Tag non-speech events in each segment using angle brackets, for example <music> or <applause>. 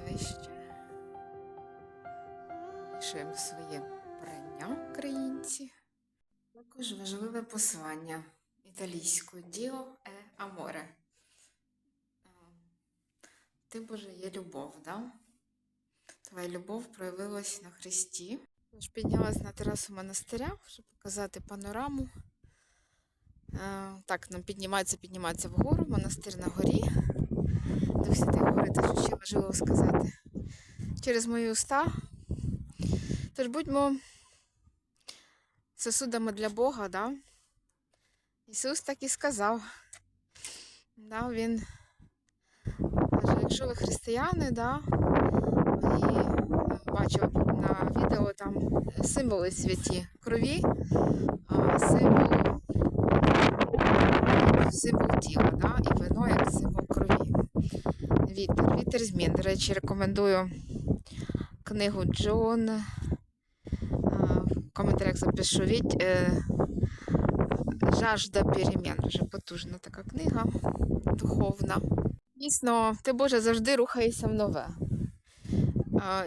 завищує. Пишемо своє прання українці. Також важливе послання італійською Діо е Аморе. Ти, Боже, є любов, да? Твоя любов проявилась на Христі. Тож піднялась на терасу монастиря, щоб показати панораму. Е, Так, нам піднімається, піднімається вгору, монастир на горі. Дух Святий говорить, що ще важливо сказати через мої уста. Тож будьмо сосудами для Бога, да? Ісус так і сказав. Да, він каже, якщо ви християни, да, і е, бачив на відео там символи святі крові, а символ, символ тіла, да, і вино як символ крові. Вітер. Вітер змін. До речі, рекомендую книгу Джон. В коментарях запишу е, Жажда перемін. Вже потужна така книга духовна. Дійсно, ти Боже завжди рухаєшся в нове.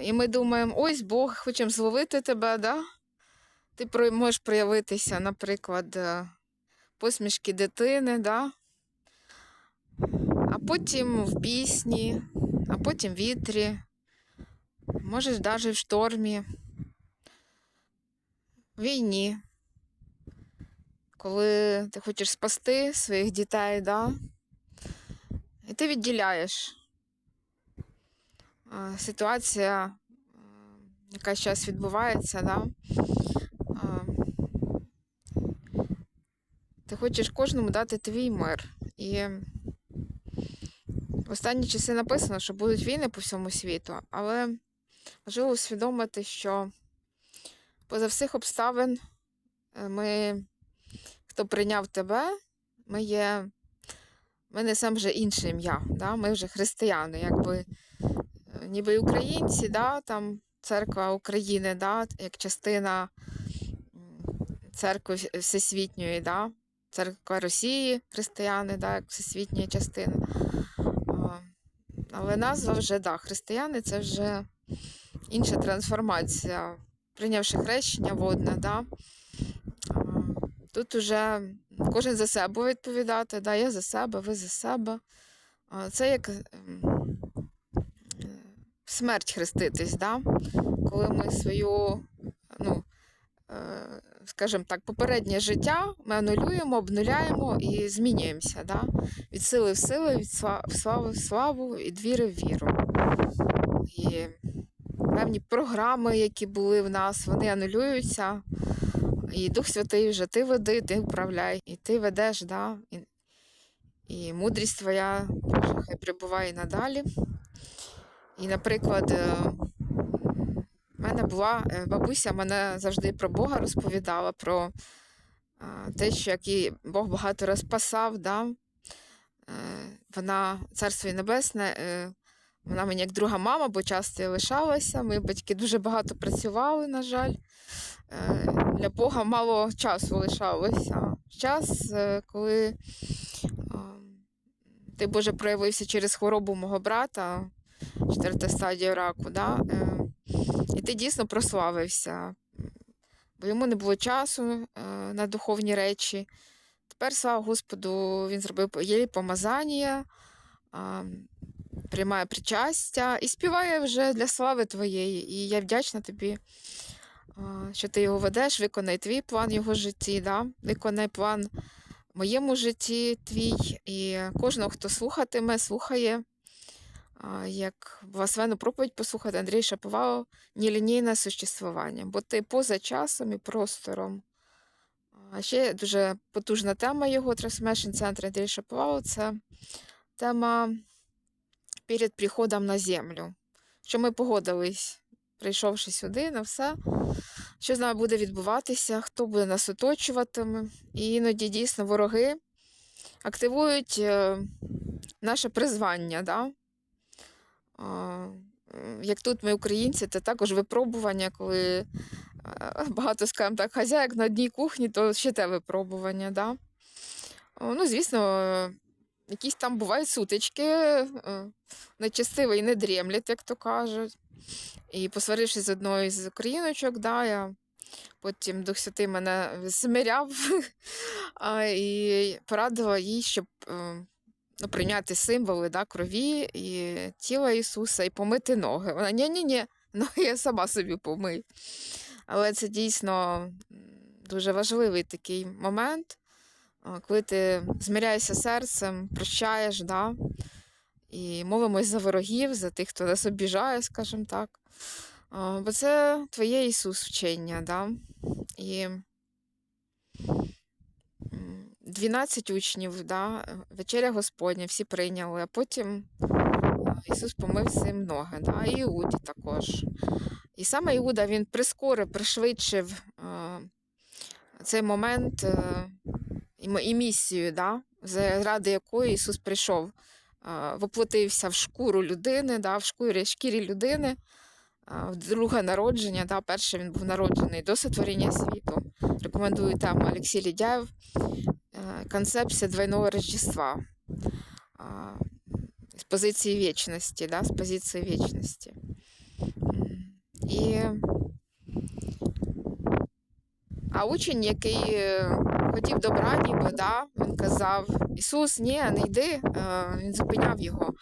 І ми думаємо, ось Бог, хочемо зловити тебе, да? Ти можеш проявитися, наприклад, е, посмішки дитини, да? Потім в пісні, а потім в вітрі, можеш навіть в штормі, в війні. Коли ти хочеш спасти своїх дітей, да? і ти відділяєш ситуація, яка зараз відбувається, да? ти хочеш кожному дати твій мир. І в останні часи написано, що будуть війни по всьому світу, але важливо усвідомити, що поза всіх обставин е, ми, хто прийняв тебе, ми є, ми несемо вже інше ім'я, да? ми вже християни, якби е, ніби українці, да? там церква України, да? як частина церкви всесвітньої, да? церква Росії, християни, да? як всесвітня частина. Але назва вже, да, християни це вже інша трансформація. Прийнявши хрещення водне, да, тут уже кожен за себе відповідати, да, я за себе, ви за себе. Це як ем, е, смерть хреститись, да? коли ми свою, ну, скажімо так, попереднє життя ми анулюємо, обнуляємо і змінюємося. Да? Від сили в сили, від слави в славу, від віри в віру. І певні програми, які були в нас, вони анулюються. І Дух Святий вже ти веди, ти управляй, і ти ведеш, да? і, і мудрість твоя хай прибуває надалі. І, наприклад, в мене була е, бабуся, мене завжди про Бога розповідала, про те, що який Бог багато раз спасав, да? Е, вона, царство небесне, е, вона мені як друга мама, бо часто я лишалася. Мої батьки дуже багато працювали, на жаль. Для Бога мало часу лишалося. Час, коли ти, Боже, проявився через хворобу мого брата, четверта стадія раку, да? І ти дійсно прославився, бо йому не було часу е, на духовні речі. Тепер, слава Господу, він зробив єлі помазання, приймає причастя і співає вже для слави твоєї. І я вдячна тобі що ти його ведеш, виконай твій план його житті, да? виконай план моєму житті твій. І кожного, хто слухатиме, слухає, як благословенну проповідь послухати Андрій Шаповалов, нелінійне существування, бо ти поза часом і простором. А ще дуже потужна тема його Transformation Центру Андрія Шаповалова – це тема перед приходом на землю. Що ми погодились, прийшовши сюди на все, що з нами буде відбуватися, хто буде нас оточуватиме. І іноді дійсно вороги активують е, наше призвання. Да? Як тут ми, українці, це також випробування, коли багато, скажімо так, хазяїк на одній кухні, то ще те випробування. Да? Ну, звісно, якісь там бувають сутички, е, нечестивий не дремлять, як то кажуть. І посварившись з одною з україночок, да, я потім Дух Святий мене смиряв <laughs> і порадила їй, щоб е, ну, прийняти символи да, крові і тіла Ісуса і помити ноги. Вона ні-ні-ні, <laughs> ноги я сама собі помию. Але це дійсно дуже важливий такий момент, коли ти змиряєшся серцем, прощаєш, да, і молимось за ворогів, за тих, хто нас обіжає, скажімо так. Бо це твоє Ісус вчення, да? І 12 учнів, да? вечеря Господня, всі прийняли, а потім Ісус помив всім ноги, да? і Іуді також. І саме Іуда він прискорив, пришвидшив а, цей момент е, і, місію, да? заради якої Ісус прийшов а, воплотився в шкуру людини, да, в шкурі, шкірі людини, а, в друге народження. Да, перше він був народжений до сотворення світу. Рекомендую тему Олексій Лідяєв е, «Концепція двойного Рождества» з позиції вічності, да, з позиції вічності. І... А учень, який е, хотів добра, ніби, да, він казав: Ісус, ні, не йди. Е, Він зупиняв його.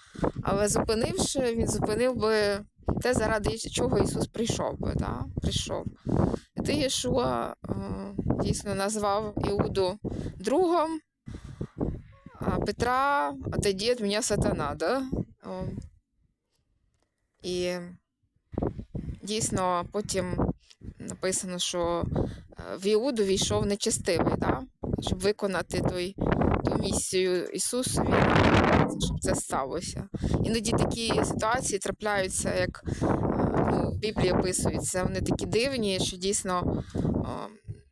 Але зупинивши, він зупинив би те, заради чого Ісус прийшов би. Да? Прийшов. Ти, Єшуа, е, дійсно назвав Іуду другом, а Петра отойди від мене сатана. Да? І дійсно потім написано, що е, в Іуду війшов нечестивий, да? щоб виконати той, ту місію Ісусові, щоб це сталося. Іноді такі ситуації трапляються, як е, ну, в Біблії описується, вони такі дивні, що дійсно. е,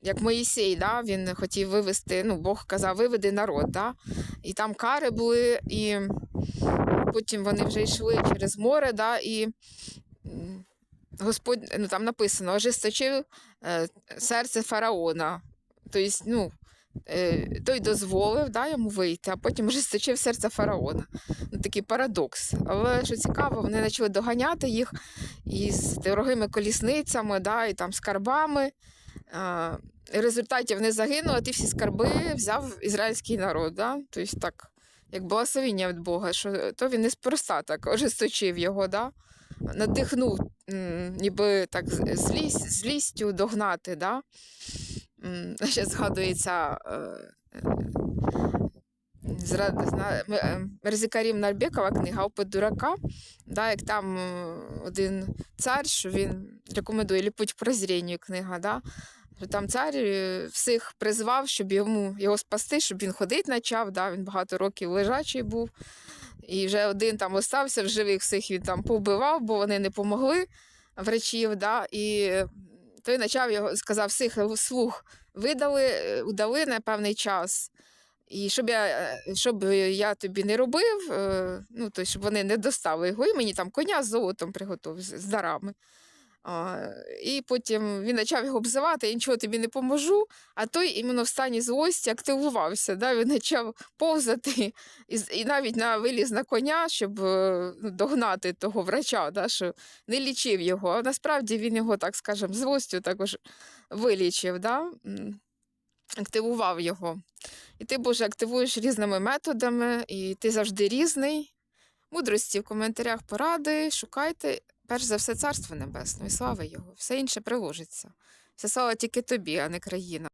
Як Моїсей, да, він хотів вивести, ну, Бог казав, виведи народ, да, і там кари були, і потім вони вже йшли через море, да, і Господь, ну там написано, ожесточив е, серце фараона. Тобто, ну, е, той дозволив да, йому вийти, а потім ожесточив серце фараона. Ну, такий парадокс. Але що цікаво, вони почали доганяти їх із дорогими колісницями, да, і там скарбами. Е, і в результаті вони загинули, а ті всі скарби взяв ізраїльський народ. Да? Тобто так, як благословіння від Бога, що то він неспроста так ожесточив його, да? надихнув ніби так злість, злістю догнати. Да? <laughs> Ще згадується е, е, е, Мерзикарім Нарбекова книга «Опит дурака», да, як там один цар, що він рекомендує «Ліпуть прозрінню» книга, да, що там цар всіх призвав, щоб йому його спасти, щоб він ходити почав, да, він багато років лежачий був. І вже один там остався в живих, всіх він там повбивав, бо вони не помогли врачів. Да? І той почав його, сказав, всіх слуг видали, е, удали на певний час. І щоб я, е, щоб я тобі не робив, е, ну, то, щоб вони не достали його, і мені там коня з золотом приготував, з дарами. А, і потім він почав його обзивати, я нічого тобі не поможу. А той іменно в стані злості активувався. Да? Він почав повзати і, і навіть на виліз на коня, щоб е, ну, догнати того врача, да? що не лічив його. А насправді він його, так скажемо, злостю також вилічив, да? активував його. І ти, Боже, активуєш різними методами, і ти завжди різний. Мудрості в коментарях поради, шукайте, перш за все, царство небесне і слава Його. Все інше приложиться. Вся слава тільки тобі, а не країна.